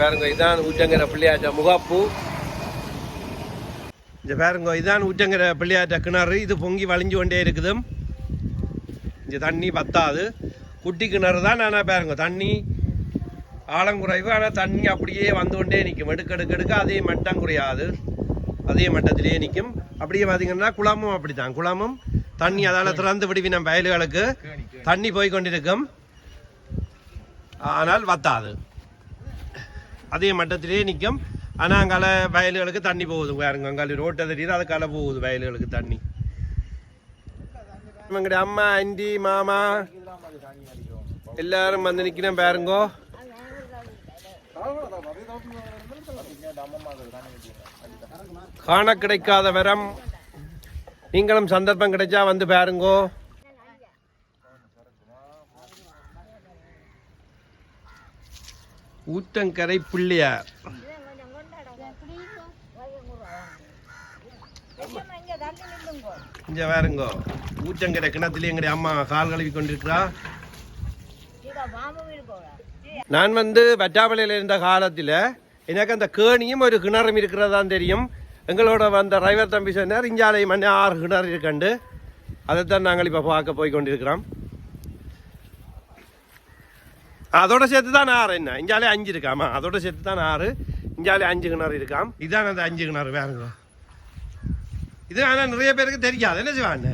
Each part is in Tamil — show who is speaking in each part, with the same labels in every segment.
Speaker 1: பாருங்க இதான் ஊற்றங்கிற பிள்ளையாட்ட முகாப்பு. இந்த பாருங்க இதான் ஊற்றங்கிற பிள்ளையாட்ட கிணறு. இது பொங்கி வழிஞ்சு கொண்டே இருக்குது. இந்த தண்ணி பத்தாது. குட்டி கிணறு தான் ஆனால் பாருங்க தண்ணி ஆழம் குறைவு. ஆனால் தண்ணி அப்படியே வந்து கொண்டே நிற்கும். எடுக்க எடுக்க எடுக்க அதே மட்டம் குறையாது. அதே மட்டத்திலேயே நிற்கும். அப்படியே பார்த்தீங்கன்னா குளமும் அப்படித்தான். குளமும் தண்ணி அதால் திறந்து விடுவினம் வயல்களுக்கு. தண்ணி போய் கொண்டிருக்கும். ஆனால் வத்தாது. அதே மட்டத்திலேயே நிற்கும். ஆனால் அங்கால வயல்களுக்கு தண்ணி போகுது. பாருங்க அங்கால ரோட்டை தெரியுது அதுக்கால போகுது வயல்களுக்கு தண்ணி. எங்களுடைய அம்மா அண்டி மாமா எல்லாரும் வந்து நிற்கிறேன் பாருங்கோ. காண கிடைக்காத வரம். நீங்களும் சந்தர்ப்பம் கிடைச்சா வந்து பாருங்கோ. ஊத்தங்கரை பிள்ளையார் இங்க வேறுங்கோ ஊத்தங்கரை கிணத்துல எங்களுடைய அம்மா கால் கழுவி கொண்டிருக்கிறா. நான் வந்து வட்டாமலையில் இருந்த காலத்தில் எனக்கு அந்த கேணியும் ஒரு கிணறும் இருக்கிறதான் தெரியும். எங்களோட வந்த டிரைவர் தம்பி சொன்னார் இஞ்சாலை மண்ணே ஆறு கிணறு இருக்கண்டு. அதைத்தான் நாங்கள் இப்போ பார்க்க போய் கொண்டிருக்கிறோம். அதோட சேர்த்து தான் ஆறு என்ன? இஞ்சாலே அஞ்சு இருக்காமா. அதோட சேர்த்து தான் ஆறு. இஞ்சாலே அஞ்சு கிணறு இருக்காம். இதான் அந்த அஞ்சு கிணறு வேறுங்க இது ஆனால் நிறைய பேருக்கு தெரியாது. என்ன செய்வாங்க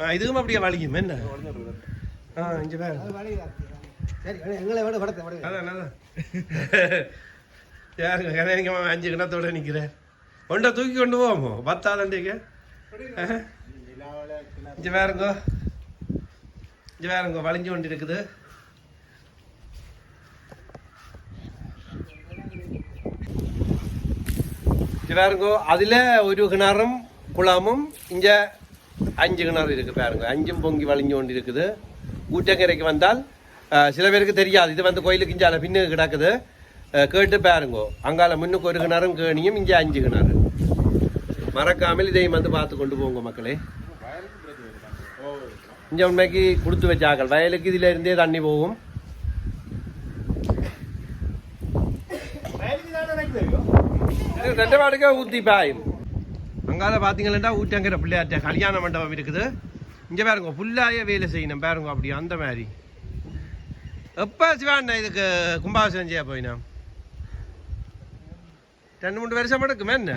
Speaker 1: ஆ இதுவும் அப்படியே வலிக்கும். என்ன? ஆ இங்கே வேறு.
Speaker 2: எங்களை விட படத்தை
Speaker 1: அதான் அதான் யாருங்க? அஞ்சு கிணத்தோட நிற்கிறேன் ஒன்றை தூக்கி கொண்டு போவோமோ? பத்தாதண்டிக்கு இங்கே வேறுங்கோ இங்கே வேறுங்கோ வளைஞ்சு கொண்டு இருக்குது வேறுங்கோ அதில் ஒரு கிணறும் குளமும் இங்கே அஞ்சு கிணறு இருக்கு பாருங்க. அஞ்சும் பொங்கி வளைஞ்சு கொண்டு இருக்குது ஊட்டக்கரைக்கு வந்தால் சில பேருக்கு தெரியாது. இது வந்து கோயிலுக்கு இஞ்சால பின்னு கிடக்குது. கேட்டு பாருங்கோ. அங்கால முன்னுக்கு ஒரு கிணறும் கேணியும் இங்கே அஞ்சு கிணறு. மறக்காமல் இதையும் வந்து பார்த்து கொண்டு போங்க மக்களே. இங்கே உண்மைக்கு கொடுத்து வச்சாக்கள் வயலுக்கு இதுல இருந்தே தண்ணி போகும். இது ரெண்டு பாடுக்கே ஊற்றி பாயும். அங்கால பார்த்தீங்கன்னா ஊட்டங்கிற பிள்ளையார்ட்ட கல்யாண மண்டபம் இருக்குது. இங்கே பாருங்க ஃபுல்லாகவே வேலை செய்யணும் பாருங்க அப்படி அந்த மாதிரி. எப்போ சிவாண்ணா இதுக்கு கும்பாபிஷேகம் செய்ய போயினா? ரெண்டு மூணு வருஷம் எடுக்குமே என்ன?